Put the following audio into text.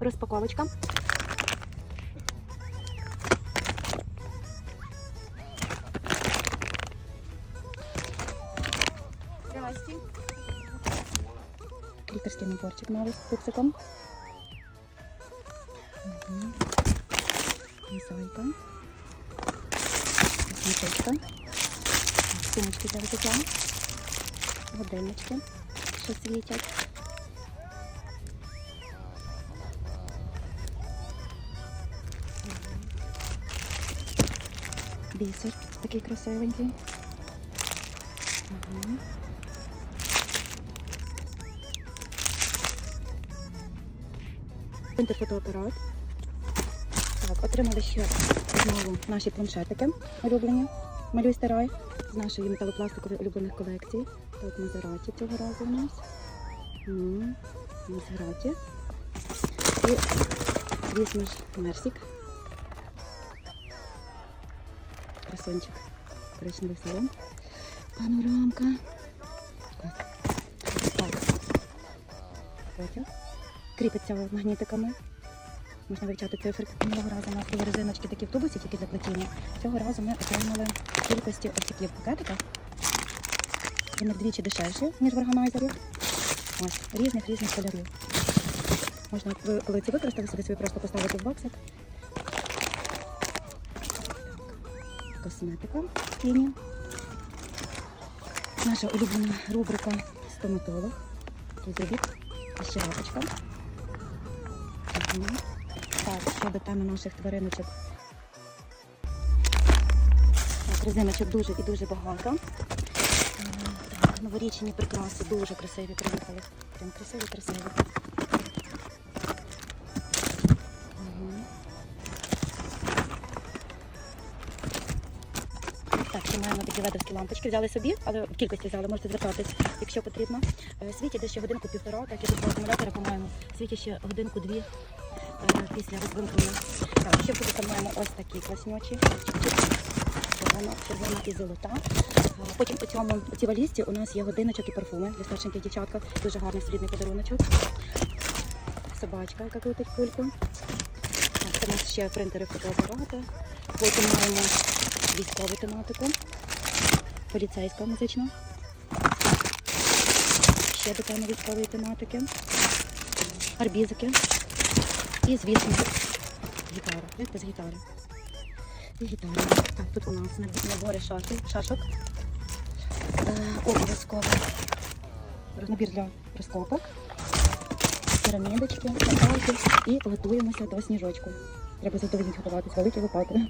Розпаковочка. Здрасте. Лікарський наборчик новий з пупсиком. Мгм. Мозаїка. Сумочки для взуття. Годиннички, що світять. Бісер такий красивенький. Принтер фотоапарат. Так, отримали ще знову наші планшетики улюблені. Малюй старай з нашої металопластикової улюблених колекцій. Так, Мазераті цього разу у нас. Мазераті. І, звісно ж, Мерсік. Красончик. Коричневий салон. Панорамка. Так. Кріпиться магнітиками. Можна вивчати цифри. Минулого разу у нас були резиночки такі в тубусі, тільки заплетені. Цього разу ми отримали кількості такі в пакетиках. Вони вдвічі дешевші, ніж в органайзері. Ось, різних різних кольорів. Можна, коли ці використали собі, собі просто поставити в боксик. Косметика тіні. Наша улюблена рубрика стоматолог. Зробіть ще лапочка. Так, щодо теми наших твариночок. Так, резиночок дуже і дуже багато. Е, Так, новорічні прикраси дуже красиві приїхали. Прям красиві, Так, ще маємо такі ледовські лампочки. Взяли собі, але в кількості взяли, можете звертатись, якщо потрібно. Е, Світі десь ще годинку півтора, так і два акумулятора, по-моєму. Світі ще годинку-дві е, після розвимкнення. Так, ще в тут маємо ось такі класнючі. Червона, червона і золота. Е, Потім у цьому у цій валізці у нас є годиночок і парфуми для старшеньких дівчатка. Дуже гарний солідний подаруночок. Собачка, яка крутить кульку. Так, у нас ще принтери фотоапарата. Потім маємо військову тематику, поліцейська музична. Ще до теми військової тематики, арбізики і, звісно, гітара. Без гітари? І гітара. Так, тут у нас набори шашок, шашок. Е, обов'язково набір для розкопок, пірамідочки, металки і готуємося до сніжочку. Треба задоволіть готуватись великі лопати.